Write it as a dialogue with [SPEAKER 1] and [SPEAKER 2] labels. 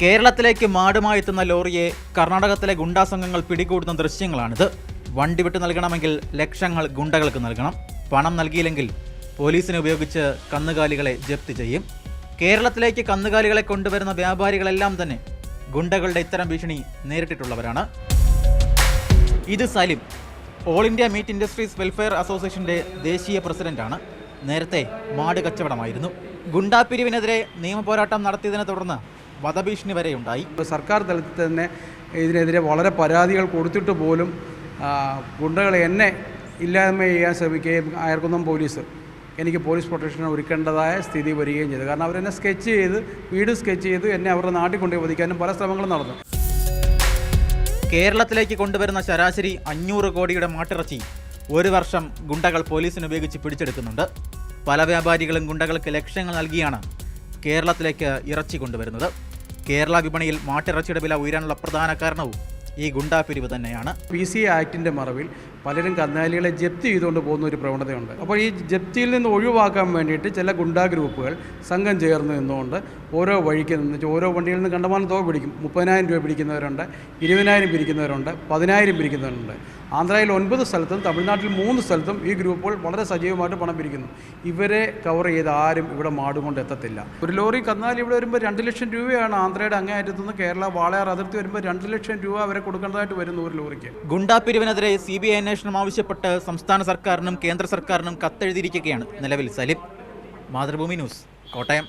[SPEAKER 1] കേരളത്തിലേക്ക് മാടുമായി എത്തുന്ന ലോറിയെ കർണാടകത്തിലെ ഗുണ്ടാ സംഘങ്ങൾ പിടികൂടുന്ന ദൃശ്യങ്ങളാണിത്. വണ്ടി വിട്ടു നൽകണമെങ്കിൽ ലക്ഷങ്ങൾ ഗുണ്ടകൾക്ക് നൽകണം. പണം നൽകിയില്ലെങ്കിൽ പോലീസിനെ ഉപയോഗിച്ച് കന്നുകാലികളെ ജപ്തി ചെയ്യും. കേരളത്തിലേക്ക് കന്നുകാലികളെ കൊണ്ടുവരുന്ന വ്യാപാരികളെല്ലാം തന്നെ ഗുണ്ടകളുടെ ഇത്തരം ഭീഷണി നേരിട്ടിട്ടുള്ളവരാണ്. ഇത് Salim all India meat industries welfare അസോസിയേഷന്റെ ദേശീയ പ്രസിഡന്റാണ്. നേരത്തെ മാട് കച്ചവടമായിരുന്നു. ഗുണ്ടാപിരിവിനെതിരെ നിയമപോരാട്ടം നടത്തിയതിനെ തുടർന്ന് വധഭീഷണി വരെയുണ്ടായി
[SPEAKER 2] സർക്കാർ തലത്തിൽ തന്നെ ഇതിനെതിരെ വളരെ പരാതികൾ കൊടുത്തിട്ട് പോലും ഗുണ്ടകൾ എന്നെ ഇല്ലായ്മ ചെയ്യാൻ ശ്രമിക്കുകയും അയർക്കുന്നം പോലീസ്. എനിക്ക് പോലീസ് പ്രൊട്ടക്ഷൻ ഒരുക്കേണ്ടതായ സ്ഥിതി വരികയും ചെയ്തു. കാരണം അവരെന്നെ സ്കെച്ച് ചെയ്ത് വീട് സ്കെച്ച് ചെയ്ത് എന്നെ അവരുടെ നാട്ടിൽ കൊണ്ടുപോയി വധിക്കാനും പല ശ്രമങ്ങളും നടന്നു.
[SPEAKER 1] കേരളത്തിലേക്ക് കൊണ്ടുവരുന്ന ശരാശരി അഞ്ഞൂറ് കോടിയുടെ മാട്ടിറച്ചി ഒരു വർഷം ഗുണ്ടകൾ പോലീസിന് ഉപയോഗിച്ച് പിടിച്ചെടുക്കുന്നുണ്ട്. പല വ്യാപാരികളും ഗുണ്ടകൾക്ക് ലക്ഷ്യങ്ങൾ നൽകിയാണ് കേരളത്തിലേക്ക് ഇറച്ചി കൊണ്ടുവരുന്നത് കേരള വിപണിയിൽ മാട്ടിറച്ചിയുടെ വില ഉയരാനുള്ള പ്രധാന കാരണവും ഈ ഗുണ്ടാപിരിവ് തന്നെയാണ്.
[SPEAKER 2] പി സി ആക്ടിന്റെ മറവിൽ പലരും കന്നാലികളെ ജപ്തി ചെയ്തുകൊണ്ട് പോകുന്ന ഒരു പ്രവണതയുണ്ട്. അപ്പോൾ ഈ ജപ്തിയിൽ നിന്ന് ഒഴിവാക്കാൻ വേണ്ടിയിട്ട് ചില ഗുണ്ടാ ഗ്രൂപ്പുകൾ സംഘം ചേർന്ന് നിന്നുകൊണ്ട് ഓരോ വഴിക്ക് നിന്ന് ഓരോ വണ്ടിയിൽ നിന്ന് കണ്ടമാനം തുക പിടിക്കും. മുപ്പതിനായിരം രൂപ പിടിക്കുന്നവരുണ്ട് ഇരുപതിനായിരം പിരിക്കുന്നവരുണ്ട് പതിനായിരം പിരിക്കുന്നവരുണ്ട് ആന്ധ്രയിൽ ഒൻപത് സ്ഥലത്തും തമിഴ്നാട്ടിൽ മൂന്ന് സ്ഥലത്തും ഈ ഗ്രൂപ്പുകൾ വളരെ സജീവമായിട്ട് പണം പിരിക്കുന്നു. ഇവരെ കവർ ചെയ്ത് ആരും ഇവിടെ മാടുകൊണ്ട് എത്തത്തില്ല. ഒരു ലോറി കന്നാലി ഇവിടെ വരുമ്പോൾ രണ്ട് ലക്ഷം രൂപയാണ് ആന്ധ്രയുടെ അങ്ങേയറ്റത്തു നിന്ന് കേരള വാളയാർ അതിർത്തി വരുമ്പോൾ രണ്ട് ലക്ഷം രൂപ അവരെ കൊടുക്കേണ്ടതായിട്ട് വരുന്നു ഒരു ലോറിക്ക്.
[SPEAKER 1] ഗുണ്ടാ പിരിവിനെതിരെ സി ബി ഐ അന്വേഷണം ആവശ്യപ്പെട്ട് സംസ്ഥാന സർക്കാരിനും കേന്ദ്ര സർക്കാരിനും കത്തെഴുതിയിരിക്കുകയാണ് നിലവിൽ സലിം. മാതൃഭൂമി ന്യൂസ് കോട്ടയം.